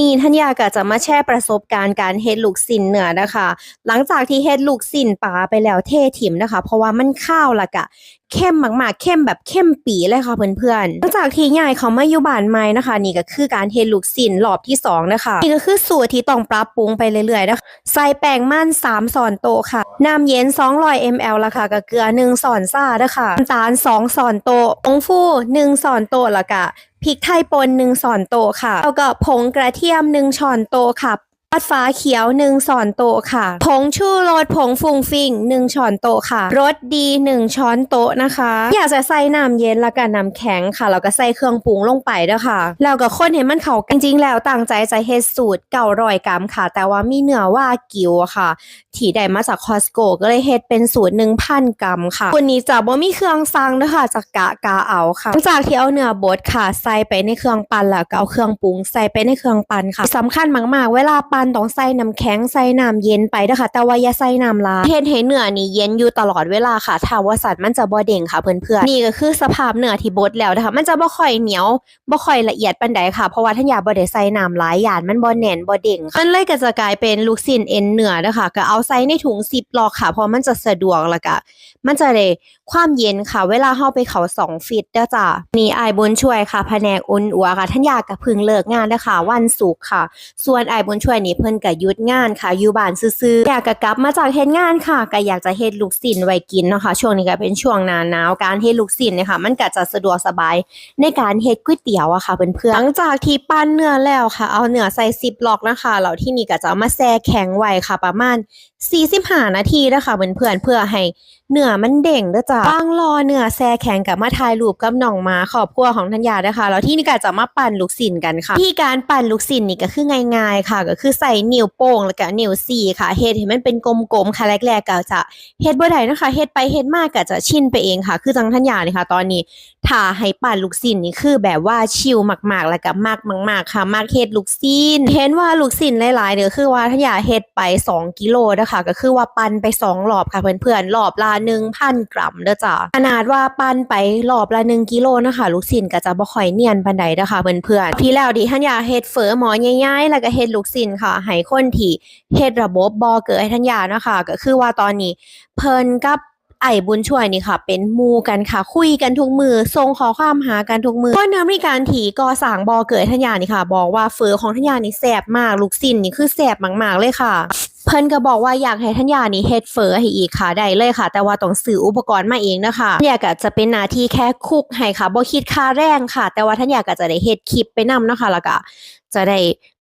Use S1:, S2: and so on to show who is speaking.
S1: นี่ท่านยาก็จะมาแชร์ประสบการณ์การเฮ็ดลูกสิ้นเหนือนะคะ หลังจากที่เฮ็ดลูกสิ้นปลาไปแล้วเทถิ่มนะคะ เพราะว่ามันข้าวละกะเข้มมากๆเข้มแบบเข้มปีเลยค่ะเพื่อนๆหลังจากที่ยายเขามาอยู่บ้านใหม่นะคะ นี่ก็คือการเฮ็ดลูกสิ้นรอบที่สองนะคะนี่ก็คือสูตรที่ต้องปรับปรุงไปเรื่อยๆนะคะใส่แป้งมัน3ช้อนโตค่ะน้ำเย็น 200 ml ละค่ะกับเกลือ1ช้อนซ่าเด้ค่ะน้ำตาล2ช้อนโต๊ะผงฟู1ช้อนโตละกะ พริกไทยป่นหนึ่งช้อนโต๊ะค่ะแล้วก็ผงกระเทียมหนึ่งช้อนโต๊ะค่ะ ปัดฟ้าเขียวหนึ่งช้อนโต๊ะค่ะ ผงชูรสผงฟุงฟิงหนึ่งช้อนโต๊ะค่ะ รสดีหนึ่งช้อนโต๊ะนะคะ อยากจะใส่น้ำเย็นแล้วก็น้ำแข็งค่ะ แล้วก็ใส่เครื่องปรุงลงไปด้วยค่ะ แล้วก็คนให้มันเข้ากันจริงๆแล้วตั้งใจจะเฮ็ดสูตรเก่ารอยกรัมค่ะ แต่ว่ามีเนื้อว่ากิวค่ะ ที่ได้มาจากคอสโกก็เลยเฮ็ดเป็นสูตร1,000กรัมค่ะวันนี้จะบ่มีเครื่องซังนะคะจะกกะกาเอาค่ะหลังจากที่เอาเนื้อบดค่ะ ใส่ไปในเครื่องปั่นแล้วก็เอาเครื่องปรุงใส่ไปในเครื่องปั่นค่ะสำคัญมากๆ เวลาปั่นต้องใส่น้ำแข็งใส่น้ำเย็นไปนะคะแต่ว่าอย่าใส่น้ำลายเฮ็ดให้เนื้อนี่เย็นอยู่ตลอดเวลาค่ะถ้าว่าสัตว์มันจะบ่เด้งค่ะเพื่อนๆนี่ก็คือสภาพเนื้อที่บดแล้วนะคะ มันจะบ่ค่อยเหนียวบ่ค่อยละเอียดปานใดค่ะเพราะว่าท่านอยาบ่ได้ใส่น้ำลายหยานมันบ่แน่นบ่เด้งมันเลยก็จะกลายเป็นลูกชิ้นเอ็นเนื้อนะคะก็เอาใส่ในถุงซิปล็อกค่ะเพราะมันจะสะดวกแล้วก็มันจะได้ความเย็นค่ะ เวลาเฮาไปเขาสองฟิตเด้อจ้ะนี่อบุญช่วยค่ะแผนกอุ่นอัวค่ะท่านอยากกะพึงเลิกงานเด้อค่ะวันศุกร์ค่ะ ส่วนไอบุญช่วยนี่เพิ่นก็หยุดงานค่ะอยู่บ้านซื่อๆอยากกะกลับมาจากเฮ็ดงานค่ะก็อยากจะเฮ็ดลูกศิลไว้กินเนาะค่ะช่วงนี้ก็เป็นช่วงหน้าหนาวการเฮ็ดลูกศิลเนี่ยค่ะ มันก็จะสะดวกสบายในการเฮ็ดก๋วยเตี๋ยวอะค่ะเพื่อนๆหลังจากที่ปั้นเนื้อแล้วค่ะ เอาเนื้อใส่ซิปล็อกนะคะแล้วที่นี่ก็จะเอามาแช่แข็งไว้ค่ะ ประมาณ45นาทีนะคะเพื่อนๆเพื่อให้เนื้อมันเด้งด้อจ้ะวางรอเนื้อแช่แข็งกับมาถ่ายรูปกับน้องมาขอบครัวของทัญญาด้อค่ะแล้วที่นี่ก็จะมาปั่นลูกศิลกันค่ะที่การปั่นลูกศิลนี่ก็คือง่ายๆค่ะ ก็คือใส่นิ้วโป้งแล้วก็นิ้วสี่ค่ะเฮ็ดให้มันเป็นกลมๆค่ะแรกๆก็จะเฮ็ดบ่ได้นะคะเฮ็ดไปเฮ็ดมากก็จะชินไปเองค่ะ คือจังทัญญานี่ค่ะ ตอนนี้ถ้าให้ปั่นลูกศิลนี่คือแบบว่าชิลมากๆ แล้วก็มากมากๆ ค่ะมากเฮ็ดลูกศิลเห็นว่าลูกศิลหลายๆเด้อคือว่าทัญญาเฮ็ดไป 2กิโลเด้อค่ะก็คือว่าปั่นไปสองรอบค่ะเพื่อนๆรอบละ1,000 กรัมเด้อจ้ะขนาดว่าปั่นไปรอบละ1กิโลนะคะลูกศิลก็จะบ่ค่อยเนียนปานใดเด้อค่ะเพื่อนๆที่แล้วดิทัญญาเฮ็ดเฝอหมอใหญ่ๆแล้วก็เฮ็ดลูกศิลค่ะให้คนที่เฮ็ดระบบบ่เกิดให้ทัญญานะคะ ก็คือว่าตอนนี้ เพิ่นกับไอ้บุญช่วยนี่ค่ะ เป็นมูกันค่ะ คุยกันทุกมือส่งขอความหากันทุกมือคนอเมริกันถีก่อสร้างบอเกิดทัญญานี่ค่ะ บอกว่าเฟอของทัญญานี่แสบมากลูกสิ้นนี่คือแสบมากๆเลยค่ะเพิ่นก็บอกว่าอยากให้ทัญญานี่เฮ็ดเฟอให้อีกค่ะได้เลยค่ะ แต่ว่าต้องซื้ออุปกรณ์มาเองนะคะทัญญาก็จะเป็นหน้าที่แค่คุกให้ค่ะบ่คิดค่าแรงค่ะ แต่ว่าทัญญาก็จะได้เฮ็ดคลิปไปนำเนะคะแล้วก็จะได้